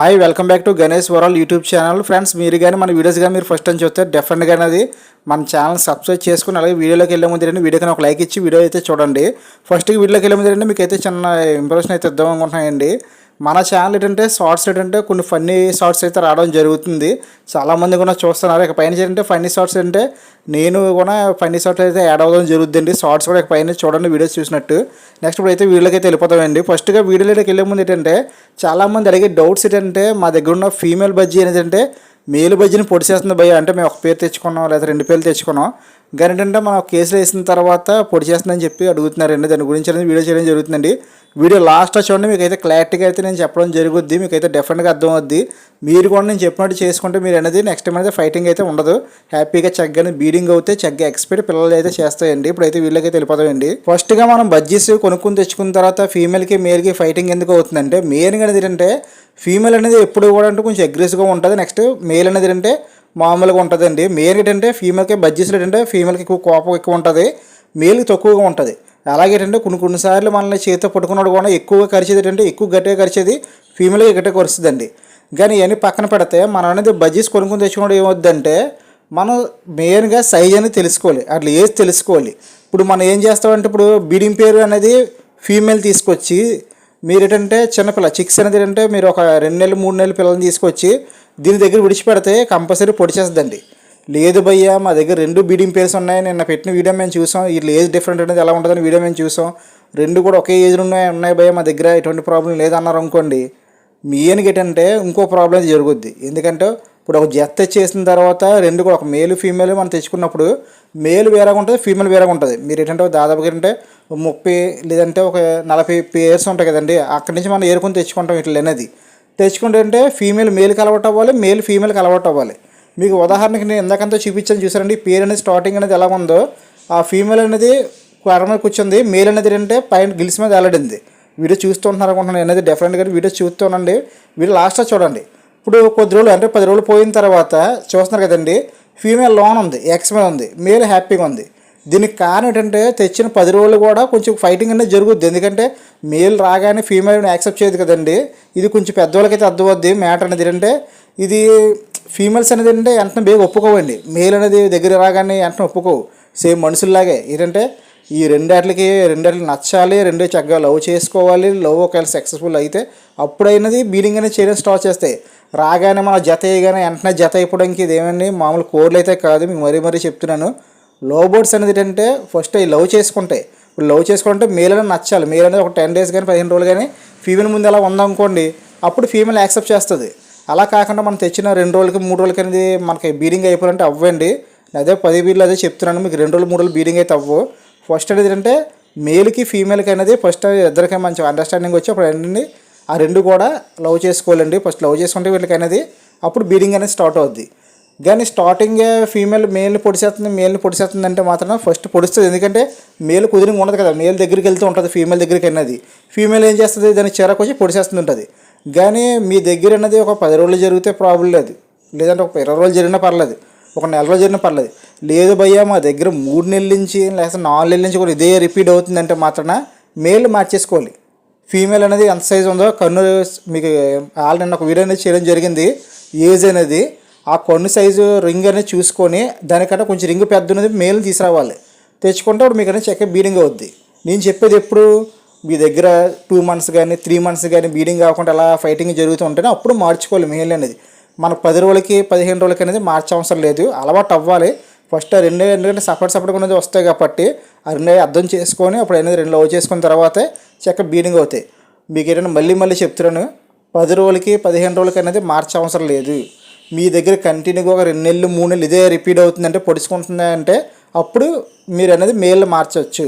Hi welcome back to Ganesh world YouTube channel friends మీరు కానీ మన వీడియోస్ కానీ మీరు ఫస్ట్ టైం చూస్తే డెఫినెట్గా అది మన ఛానల్ సబ్స్క్రైబ్ చేసుకుని అలాగే వీడియోలోకి వెళ్ళే ముందు రండి వీడియోకి ఒక లైక్ ఇచ్చి వీడియో అయితే చూడండి. ఫస్ట్ వీడియోకి వెళ్ళే ముందు రండి మీకు అయితే చిన్న ఇంప్రెషన్ అయితే ఇద్దాం అనుకుంటున్నాయండి మన ఛానల్ ఏంటంటే షార్ట్స్ ఏంటంటే కొన్ని ఫన్నీ షార్ట్స్ అయితే రావడం జరుగుతుంది. చాలామంది కూడా చూస్తున్నారు. ఇక పైన ఏంటంటే ఫన్నీ షార్ట్స్ అంటే నేను కూడా ఫన్నీ షార్ట్స్ అయితే యాడ్ అవ్వడం జరుగుతుందండి. షార్ట్స్ కూడా ఇక పైన చూడండి వీడియోస్ చూసినట్టు. నెక్స్ట్ ఇప్పుడు అయితే వీడియోకి అయితే వెళ్ళిపోతామండి. ఫస్ట్గా వీడియోలోకి వెళ్ళే ముందు ఏంటంటే చాలామంది అడిగే డౌట్స్ ఏంటంటే మా దగ్గర ఉన్న ఫీమేల్ బజ్జీ అనేది ఏంటంటే మేలు బజ్జీని పొడి చేస్తుంది అంటే మేము ఒక పేరు తెచ్చుకున్నాం లేదా రెండు పేర్లు తెచ్చుకున్నాం. కానీ ఏంటంటే మనం కేసులు వేసిన తర్వాత పొడి చేస్తుందని చెప్పి అడుగుతున్నారండి దాని గురించి అనేది వీడియో చేయడం జరుగుతుందండి. వీడియో లాస్ట్లో చూడండి మీకు అయితే క్లారిటీగా అయితే నేను చెప్పడం జరుగుద్ది మీకు అయితే డెఫినెట్గా అర్థం అవుద్ది మీరు కూడా నేను చెప్పినట్టు చేసుకుంటే మీరు అనేది నెక్స్ట్ టైం అయితే ఫైటింగ్ అయితే ఉండదు. హ్యాపీగా చక్కగా బీడింగ్ అవుతే చక్కగా ఎక్స్పెక్ట్ పిల్లలు అయితే చేస్తాయండి. ఇప్పుడైతే వీళ్ళకైతే వెళ్ళిపోతాయండి ఫస్ట్గా మనం బజ్జీస్ కొనుక్కుని తెచ్చుకున్న తర్వాత ఫీమేల్కి మేల్కి ఫైటింగ్ ఎందుకు అవుతుందంటే మెయిన్గా అనేది ఏంటంటే ఫీమేల్ అనేది ఎప్పుడు కూడా అంటే కొంచెం అగ్రెసివ్గా ఉంటుంది. నెక్స్ట్ మేల్ అనేది ఏంటంటే మామూలుగా ఉంటుందండి. మేల్ ఏంటంటే ఫీమేల్కి బజ్జీస్లో ఏంటంటే ఫీమేల్కి ఎక్కువ కోపం ఎక్కువ ఉంటుంది. మేల్కి తక్కువగా ఉంటుంది. అలాగే ఏంటంటే కొన్ని కొన్నిసార్లు మనల్ని చేతితో పట్టుకున్నాడు కూడా ఎక్కువగా కరిచేది ఏంటంటే ఎక్కువ గట్టిగా కరిచేది ఫీమేల్గా గట్టిగా కరుస్తుందండి. కానీ ఇవన్నీ పక్కన పెడితే మనం అనేది బజ్జీస్ కొనుక్కొని తెచ్చుకోవడం ఏమవుద్దంటే మనం మెయిన్గా సైజ్ అనేది తెలుసుకోవాలి. అట్లా ఏజ్ తెలుసుకోవాలి. ఇప్పుడు మనం ఏం చేస్తామంటే ఇప్పుడు బీడింగ్ పేరు అనేది ఫీమేల్ తీసుకొచ్చి మీరు ఏంటంటే చిన్నపిల్ల చిక్స్ అనేది ఏంటంటే మీరు ఒక రెండు నెలలు మూడు నెలలు పిల్లల్ని తీసుకొచ్చి దీని దగ్గర విడిచిపెడితే కంపల్సరీ పొడి చేస్తుందండి. లేదు భయ్యా మా దగ్గర రెండు బీడింగ్ పేర్స్ ఉన్నాయి నిన్న పెట్టిన వీడియో మేము చూసాం. వీళ్ళు ఏజ్ డిఫరెంట్ అనేది ఎలా ఉంటుందని వీడియో మేము చూసాం. రెండు కూడా ఒకే ఏజ్లో ఉన్నాయి ఉన్నాయి భయ్యా మా దగ్గర ఎటువంటి ప్రాబ్లం లేదన్నారు అనుకోండి మీ ఏంటంటే ఇంకో ప్రాబ్లం అయితే జరుగుద్ది. ఎందుకంటే ఇప్పుడు ఒక జత చేసిన తర్వాత రెండు కూడా ఒక మేలు ఫీమేల్ మనం తెచ్చుకున్నప్పుడు మేల్ వేరేగా ఉంటుంది ఫీమేల్ వేరేగా ఉంటుంది. మీరు ఏంటంటే దాదాపుగా ఏంటంటే ముప్పై లేదంటే ఒక నలభై పేర్స్ ఉంటాయి కదండి. అక్కడి నుంచి మనం ఏరుకొని తెచ్చుకుంటాం ఇట్లా అనేది తెచ్చుకుంటే అంటే ఫీమేల్ మేల్కి అలవాటు అవ్వాలి మేల్ ఫీమేల్కి అలవాటు అవ్వాలి. మీకు ఉదాహరణకి నేను ఇందాకంతా చూపించాను చూసారండి పేరు అనేది స్టార్టింగ్ అనేది ఎలా ఉందో. ఆ ఫీమేల్ అనేది కర్ర మీద కూర్చుంది మేల్ అనేది ఏంటంటే పైన గిల్స్ మీద వెళ్ళడింది వీడియో చూస్తుంటున్నారు అనుకుంటున్నాను అనేది డిఫరెంట్గా వీడియో చూస్తూ ఉండండి. వీడియో లాస్ట్లో చూడండి. ఇప్పుడు కొద్ది రోజులు అంటే పది రోజులు పోయిన తర్వాత చూస్తున్నారు కదండి ఫీమేల్ లోన్ ఉంది ఎక్స్ మీద ఉంది మేల్ హ్యాపీగా ఉంది. దీనికి కారణం ఏంటంటే తెచ్చిన పది రోజులు కూడా కొంచెం ఫైటింగ్ అనేది జరుగుద్ది. ఎందుకంటే మేల్ రాగానే ఫీమేల్ యాక్సెప్ట్ చేయదు కదండి. ఇది కొంచెం పెద్దవాళ్ళకైతే అర్థమవుద్ది. మ్యాటర్ అనేది ఏంటంటే ఇది ఫీమేల్స్ అనేది ఏంటంటే వెంటనే బేగా ఒప్పుకోవండి. మేల్ అనేది దగ్గర రాగానే వెంటనే ఒప్పుకోవు. సేమ్ మనుషుల్లాగే. ఏంటంటే ఈ రెండాటికి రెండాటికి నచ్చాలి రెండే చక్కగా లవ్ చేసుకోవాలి లవ్ ఒకవేళ సక్సెస్ఫుల్ అయితే అప్పుడైనది బీడింగ్ అనేది చేయడం స్టార్ట్ చేస్తాయి రాగానే మన జత వేయగానే వెంటనే జత అయిపోవడానికి ఇదేమండి? మామూలు కోర్లు అయితే కాదు మీకు మరీ మరీ చెప్తున్నాను. లవ్ బర్డ్స్ అనేది ఏంటంటే ఫస్ట్ అవి లవ్ చేసుకుంటాయి ఇప్పుడు లవ్ చేసుకుంటే మేల్ అనేది నచ్చాలి. మేల్ అనేది ఒక టెన్ డేస్ కానీ పదిహేను రోజులు కానీ ఫీమేల్ ముందు అలా ఉందనుకోండి అప్పుడు ఫీమేల్ యాక్సెప్ట్ చేస్తుంది. అలా కాకుండా మనం తెచ్చిన రెండు రోజులకి మూడు రోజులకి అనేది మనకి బీడింగ్ అయిపోవాలంటే అవ్వండి. అదే పది బీర్లు అదే చెప్తున్నాను మీకు రెండు రోజులు మూడు రోజులు బీడింగ్ అయితే అవ్వు. ఫస్ట్ అనేది ఏంటంటే మేల్కి ఫీమేల్కి అనేది ఫస్ట్ ఇద్దరికి మంచి అండర్స్టాండింగ్ వచ్చి అప్పుడు ఏంటండి ఆ రెండు కూడా లవ్ చేసుకోవాలండి. ఫస్ట్ లవ్ చేసుకుంటే వీళ్ళకి అనేది అప్పుడు బీడింగ్ అనేది స్టార్ట్ అవుద్ది. కానీ స్టార్టింగ్ ఫీమేల్ మేల్ని పొడిచేస్తుంది మేల్ని పొడిచేస్తుంది అంటే మాత్రం ఫస్ట్ పొడుస్తుంది. ఎందుకంటే మేల్ కుదిరింగ్ ఉండదు కదా. మేల్ దగ్గరికి వెళ్తూ ఉంటుంది ఫీమేల్ దగ్గరికి అన్నది ఫీమేల్ ఏం చేస్తుంది? దాని చిరకు వచ్చి పొడిచేస్తుంది ఉంటుంది. కానీ మీ దగ్గర అన్నది ఒక పది రోజులు జరిగితే ప్రాబ్లం లేదు. లేదంటే ఒక ఇరవై రోజులు జరిగినా పర్లేదు. ఒక నెల జరిగిన పర్లేదు. లేదు భయ్యా మా దగ్గర మూడు నెలల నుంచి లేకపోతే నాలుగు నెలల నుంచి కూడా ఇదే రిపీట్ అవుతుందంటే మాత్రాన మేల్ మార్చేసుకోవాలి ఫీమేల్ అనేది ఎంత సైజ్ ఉందో కన్ను మీకు ఆల్రెడీ ఒక వీడియో అనేది చేయడం జరిగింది. ఏజ్ అనేది ఆ కన్ను సైజు రింగ్ అనేది చూసుకొని దానికంటే కొంచెం రింగ్ పెద్ద ఉన్నది మేల్ తీసుకురావాలి. తెచ్చుకుంటే అప్పుడు మీకు అనేది చెక్క బీడింగ్ అవుద్ది. నేను చెప్పేది ఎప్పుడు మీ దగ్గర టూ మంత్స్ కానీ త్రీ మంత్స్ కానీ బీడింగ్ కాకుండా అలా ఫైటింగ్ జరుగుతూ ఉంటేనే అప్పుడు మార్చుకోవాలి మేల్ అనేది. మనకు పది రోజులకి పదిహేను రోజులకి అనేది మార్చే అవసరం లేదు. అలవాటు అవ్వాలి. ఫస్ట్ ఆ రెండే ఎందుకంటే సపరేట్ సపరేట్గా ఉన్నది వస్తాయి కాబట్టి ఆ రెండే అర్థం చేసుకొని అప్పుడు అనేది రెండు లవ్ చేసుకున్న తర్వాతే చెక్క బీడింగ్ అవుతాయి. మీకు ఏంటంటే మళ్ళీ మళ్ళీ చెప్తున్నాను. పది రోజులకి పదిహేను రోజులకి అనేది మార్చే అవసరం లేదు. మీ దగ్గర కంటిన్యూగా ఒక రెండు నెలలు మూడు నెలలు ఇదే రిపీట్ అవుతుందంటే పొడుచుకుంటుంది అంటే అప్పుడు మీరు అనేది మేల్ మార్చవచ్చు.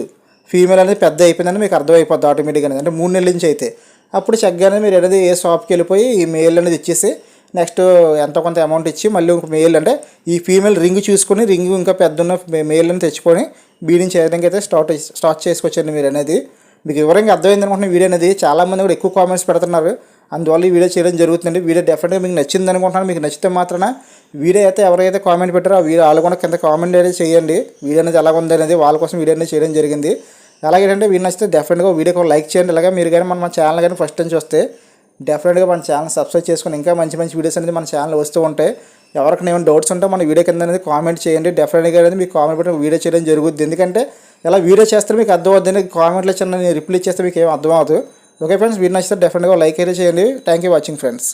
ఫీమేల్ అనేది పెద్ద అయిపోయిందని మీకు అర్థమైపోద్ది ఆటోమేటిక్గా అనేది. అంటే మూడు నెలల నుంచి అయితే. అప్పుడు చక్కగానే మీరు అనేది ఏ షాప్కి వెళ్ళిపోయి ఈ మేల్ అనేది ఇచ్చేసి నెక్స్ట్ ఎంత కొంత అమౌంట్ ఇచ్చి మళ్ళీ ఇంక మేల్ అంటే ఈ ఫీమేల్ రింగ్ చూసుకొని రింగ్ ఇంకా పెద్ద ఉన్న మేల్ అని తెచ్చుకొని బీడింగ్ చేయడానికి అయితే స్టార్ట్ స్టార్ట్ చేసుకోవచ్చండి మీరు అనేది. మీకు వివరంగా అర్థమైంది అనుకుంటున్న వీడియో అనేది చాలామంది కూడా ఎక్కువ కామెంట్స్ పెడుతున్నారు. అందువల్ల ఈ వీడియో చేయడం జరుగుతుంది వీడియో డెఫినెట్గా మీకు నచ్చింది అనుకుంటున్నాను. మీకు నచ్చితే మాత్రమే వీడియో అయితే ఎవరైతే కామెంట్ పెట్టారో ఆ వీడియో వాళ్ళు కూడా కింద కామెంట్ అనేది చేయండి. వీడియో అనేది ఎలా ఉంది అనేది వాళ్ళ కోసం వీడియో అనేది చేయడం జరిగింది. అలాగే అంటే వీడియో నచ్చితే డెఫినెట్గా వీడియోకి లైక్ చేయండి. అలాగే మీరు కానీ మన ఛానల్ కానీ ఫస్ట్ నుంచి వస్తే డెఫినెట్గా మన ఛానల్ సబ్స్క్రైబ్ చేసుకుని ఇంకా మంచి మంచి వీడియోస్ అనేది మన ఛానల్ వస్తూ ఉంటాయి ఎవరికైనా ఏమైనా డౌట్స్ ఉంటే మన వీడియో కింద అనేది కామెంట్ చేయండి. డెఫినెట్గా అనేది మీకు కామెంట్ పెట్టిన వీడియో చేయడం జరుగుతుంది ఎందుకంటే ఇలా వీడియో చేస్తే మీకు అర్థం అవుతుంది కామెంట్లో చిన్న రిప్లై చేస్తే మీకు ఏం అర్థం అవుతుంది ఓకే ఫ్రెండ్స్ వీడియో నచ్చితే డెఫినెట్గా లైక్ అయితే చేయండి. Thank you watching friends